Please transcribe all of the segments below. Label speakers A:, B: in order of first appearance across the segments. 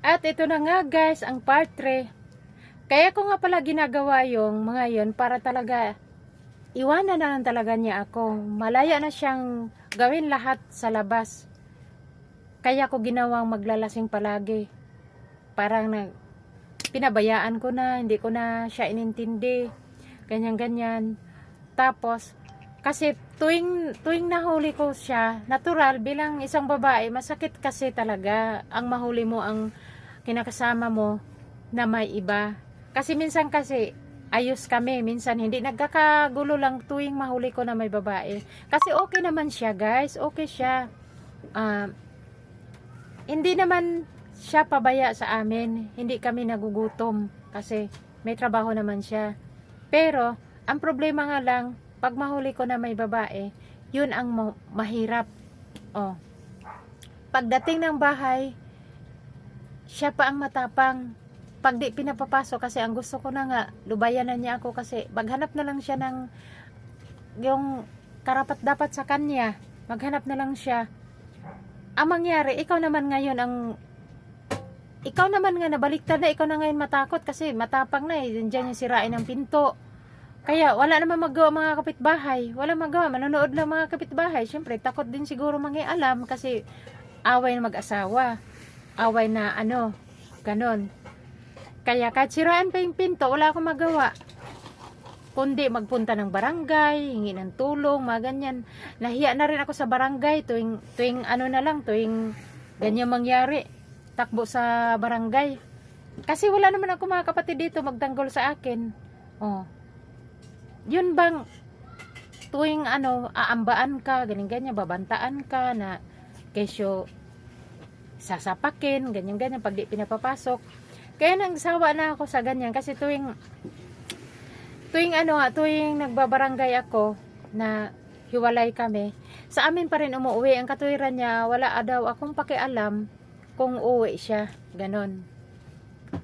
A: At ito na nga guys, ang part 3. Kaya ko nga pala ginagawa yung mga yon para talaga iwanan na lang talaga niya ako. Malaya na siyang gawin lahat sa labas. Kaya ko ginawang maglalasing palagi. Parang nag pinabayaan ko na, hindi ko na siya inintindi. Ganyan-ganyan. Tapos, kasi tuwing, tuwing nahuli ko siya, natural, bilang isang babae, masakit kasi talaga ang mahuli mo ang kinakasama mo na may iba. Kasi minsan kasi, ayos kami. Minsan hindi nagkakagulo lang tuwing mahuli ko na may babae. Kasi okay naman siya guys. Okay siya. Ah, hindi naman siya pabaya sa amin. Hindi kami nagugutom. Kasi may trabaho naman siya. Pero, ang problema nga lang, pag mahuli ko na may babae, yun ang ma- mahirap. Oh. Pagdating ng bahay, siya pa ang matapang. Pag di pinapapasok kasi ang gusto ko na nga, lubayan na niya ako kasi maghanap na lang siya ng yung karapat dapat sa kanya. Maghanap na lang siya. Ang mangyari, ikaw naman ngayon ang ikaw naman nga nabaliktad na ikaw na ngayon matakot kasi matapang na eh. Diyan yung sirain ng pinto. Kaya wala naman magawa mga kapitbahay. Wala magawa. Manonood lang mga kapitbahay. Siyempre, takot din siguro mangialam kasi away na mag-asawa. Away na ano, ganon. Kaya kahit siraan pa yung pinto, wala akong magawa. Kundi magpunta ng barangay, hingi ng tulong, mga ganyan. Nahiya na rin ako sa barangay tuwing, tuwing ano na lang, tuwing ganyan mangyari. Takbo sa barangay. Kasi wala naman ako mga kapatid dito magtanggol sa akin. Oh. Yun bang tuwing ano, aambaan ka, ganyan-ganyan, babantaan ka na kesyo sasapakin, ganyan-ganyan, pag di pinapapasok. Kaya nagsawa na ako sa ganyan kasi tuwing tuwing ano nga, tuwing nagbabarangay ako na hiwalay kami, sa amin pa rin umuwi. Ang katuwiran niya, wala daw akong pakialam kung uwi siya. Ganon.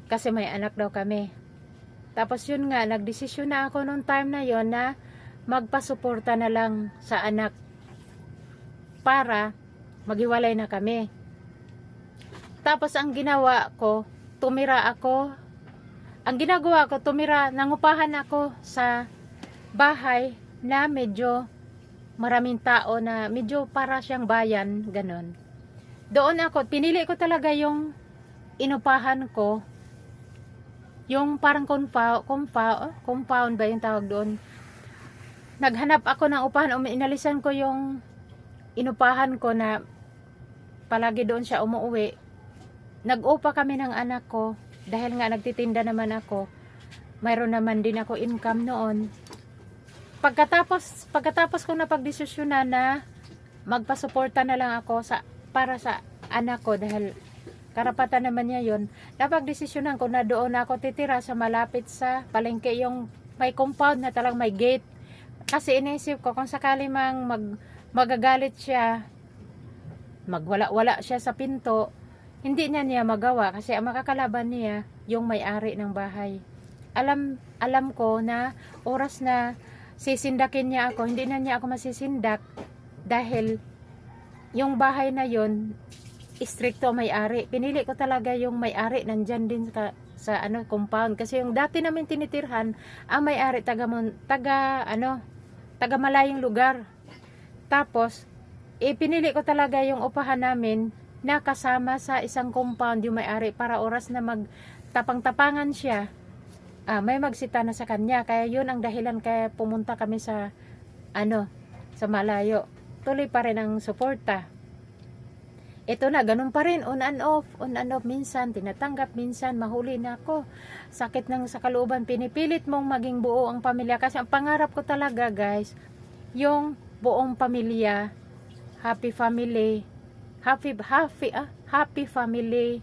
A: Kasi may anak daw kami. Tapos yun nga, nagdesisyon na ako nung time na yon na magpasuporta na lang sa anak para maghiwalay na kami. Tapos ang ginawa ko, tumira ako. Ang ginagawa ko, tumira, nangupahan ako sa bahay na medyo maraming tao na medyo para siyang bayan, ganon. Doon ako, pinili ko talaga yung inupahan ko, yung parang compound, compound, compound ba yung tawag doon. Naghanap ako ng upahan, um, inalisan ko yung inupahan ko na palagi doon siya umuwi. Nag-upa kami ng anak ko dahil nga nagtitinda naman ako. Mayroon naman din ako income noon. Pagkatapos pagkatapos ko na pagdesisyonan na magpasuporta na lang ako sa para sa anak ko dahil karapatan naman niya yon napagdesisyonan ko na doon ako titira sa malapit sa palengke yung may compound na talang may gate kasi inisip ko kung sakali mang mag, magagalit siya magwala-wala siya sa pinto hindi niya niya magawa kasi ang makakalaban niya yung may-ari ng bahay alam alam ko na oras na sisindakin niya ako hindi na niya ako masisindak dahil yung bahay na yon stricto may-ari. Pinili ko talaga yung may-ari nandyan din sa, sa ano compound kasi yung dati namin tinitirhan ang may-ari taga taga ano taga malayong lugar. Tapos ipinili ko talaga yung upahan namin na kasama sa isang compound yung may-ari para oras na magtapang-tapangan siya. Ah, may magsita na sa kanya kaya yun ang dahilan kaya pumunta kami sa ano sa malayo. Tuloy pa rin ang suporta ito na, ganun pa rin, on and off, on and off, minsan, tinatanggap, minsan, mahuli na ako. Sakit ng sa kalooban, pinipilit mong maging buo ang pamilya. Kasi ang pangarap ko talaga, guys, yung buong pamilya, happy family, happy, happy, ah, happy family,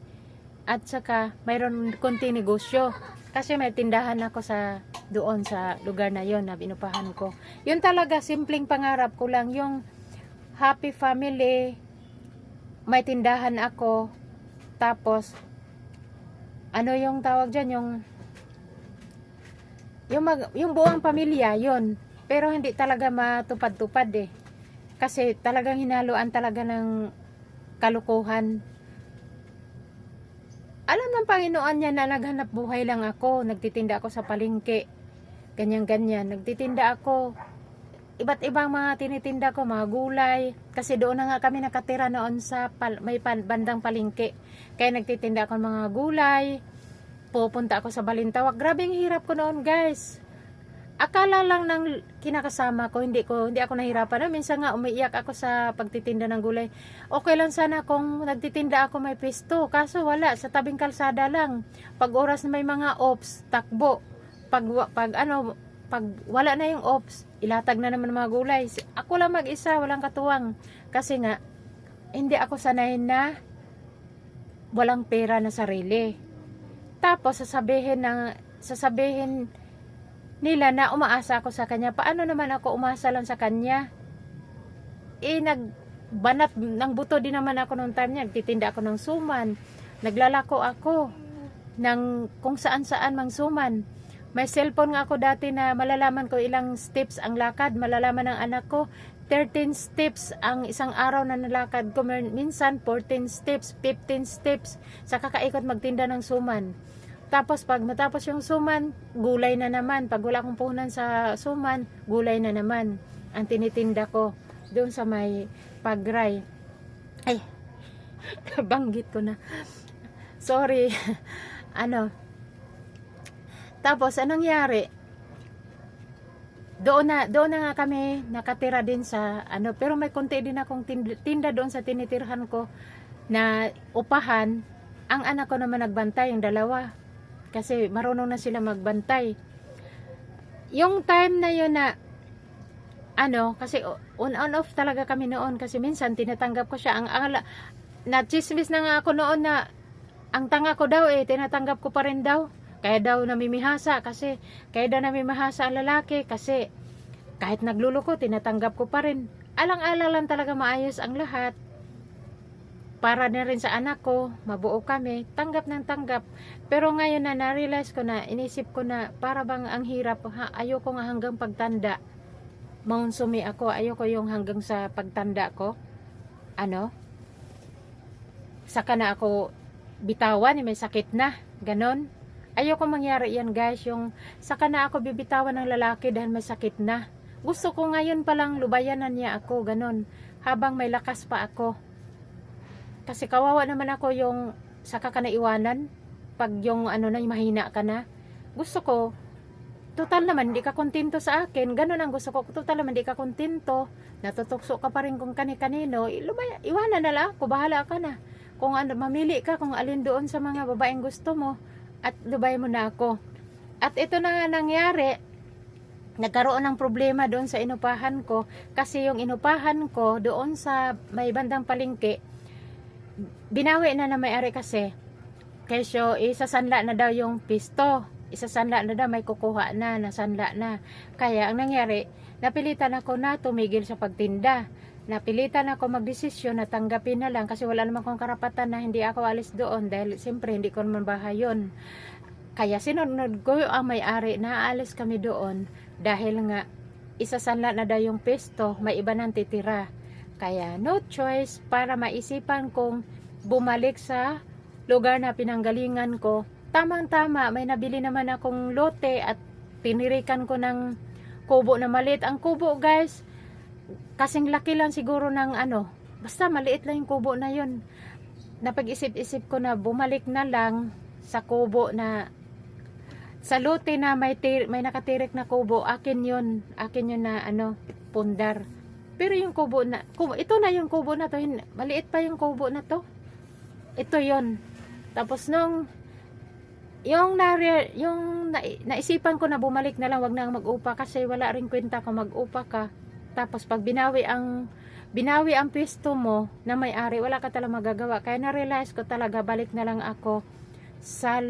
A: at saka, mayroon konti negosyo. Kasi may tindahan ako sa doon sa lugar na yon na binupahan ko. Yun talaga, simpleng pangarap ko lang, yung happy family, may tindahan ako. Tapos ano yung tawag dyan? Yung yung, mag, yung buong pamilya yon pero hindi talaga matupad-tupad eh. Kasi talagang hinaluan talaga ng kalukuhan alam ng Panginoon niya na naghanap buhay lang ako. Nagtitinda ako sa palengke. Ganyan-ganyan. Nagtitinda ako. Iba't ibang mga tinitinda ko, mga gulay. Kasi doon na nga kami nakatira noon sa pal- may pan- bandang palengke. Kaya nagtitinda ako ng mga gulay. Pupunta ako sa Balintawak. Grabe ang hirap ko noon, guys. Akala lang ng kinakasama ko, hindi ko hindi ako nahirapan. No? Minsan nga umiiyak ako sa pagtitinda ng gulay. Okay lang sana kung nagtitinda ako may pisto. Kaso wala, sa tabing kalsada lang. Pag oras na may mga ops, takbo. Pag, pag ano, pag wala na yung ops, ilatag na naman mga gulay. Ako lang mag-isa, walang katuwang. Kasi nga, hindi ako sanay na walang pera na sarili. Tapos sasabihin ng sasabihin nila na umaasa ako sa kanya. Paano naman ako umasa lang sa kanya? Eh, nagbanat ng buto din naman ako nung time niya. Nagtitinda ako ng suman. Naglalako ako ng kung saan saan mang suman. May cellphone nga ako dati na malalaman ko ilang steps ang lakad. Malalaman ng anak ko 13 steps ang isang araw na nalakad ko. Minsan 14 steps, 15 steps sa kakaikot magtinda ng suman. Tapos pag matapos yung suman, gulay na naman. Pag wala akong puhunan sa suman, gulay na naman. Ang tinitinda ko doon sa may pagray. Ay, banggit ko na. Sorry. ano? Tapos anong nangyari? Doon na doon na nga kami nakatira din sa ano pero may konti din akong tinda, tinda doon sa tinitirhan ko na upahan. Ang anak ko naman nagbantay yung dalawa kasi marunong na sila magbantay. Yung time na yun na ano, kasi on on off talaga kami noon. Kasi minsan tinatanggap ko siya. Ang ang na chismis na nga ako noon na ang tanga ko daw eh tinatanggap ko pa rin daw. Kaya daw namimihasa kasi kaya daw namimihasa ang lalaki kasi kahit nagluluko tinatanggap ko pa rin. Alang-alang lang talaga maayos ang lahat para na rin sa anak ko, mabuo kami, tanggap ng tanggap. Pero ngayon na na-realize ko na, inisip ko na, para bang ang hirap, ha, ayoko nga hanggang pagtanda. Maunsumi ako, ayoko yung hanggang sa pagtanda ko. Ano? Saka na ako bitawan, may sakit na, ganon. Ayoko mangyari yan guys, yung saka na ako bibitawan ng lalaki dahil may sakit na. Gusto ko ngayon palang lubayanan niya ako, ganon. Habang may lakas pa ako. Kasi kawawa naman ako yung saka ka na iwanan pag yung ano na mahina ka na. Gusto ko total naman hindi ka kontento sa akin. Ganun ang gusto ko. Total naman hindi ka kontento. Natutukso ka pa rin kung kani-kanino. Iwanan na lang ako. Bahala ka na. Kung ano, mamili ka kung alin doon sa mga babaeng gusto mo. At lubay mo na ako. At ito na nga nangyari. Nagkaroon ng problema doon sa inupahan ko. Kasi yung inupahan ko doon sa may bandang palengke binawi na na may-ari kasi. Kesyo isasanla na daw yung pisto. Isasanla na daw may kukuha na nasanla na. Kaya ang nangyari napilitan ako na tumigil sa pagtinda. Napilitan ako magdesisyon na tanggapin na lang kasi wala naman akong karapatan na hindi ako alis doon dahil siyempre hindi ko naman bahay yun. Kaya sinunod ko ang may-ari na aalis kami doon dahil nga isasanla na daw yung pisto may iba nang titira. Kaya no choice para maisipan kong bumalik sa lugar na pinanggalingan ko. Tamang-tama, may nabili naman akong lote at tinirikan ko ng kubo na maliit. Ang kubo guys, kasing laki lang siguro ng ano, basta maliit lang yung kubo na yun. Napag-isip-isip ko na bumalik na lang sa kubo na sa lote na may, tir, may nakatirik na kubo, akin yun, akin yun na ano, pundar. Pero yung kubo na, kubo, ito na yung kubo na to, hin- maliit pa yung kubo na to. Ito yon. Tapos nung yung nari, yung na, naisipan ko na bumalik na lang wag na mag-upa kasi wala ring kwenta kung mag-upa ka. Tapos pag binawi ang binawi ang pwesto mo na may-ari, wala ka talaga magagawa. Kaya na-realize ko talaga balik na lang ako sa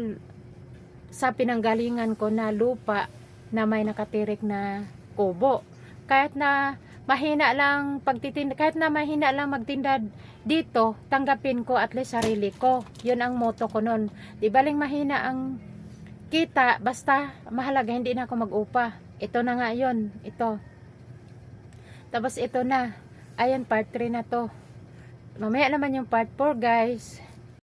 A: sa pinanggalingan ko na lupa na may nakatirik na kubo. Kahit na mahina lang pagtitinda, kahit na mahina lang magtinda dito, tanggapin ko at least sarili ko. Yun ang motto ko nun. Di baling mahina ang kita, basta mahalaga hindi na ako mag-upa. Ito na nga yun, ito. Tapos ito na, ayan part 3 na to. Mamaya naman yung part 4 guys.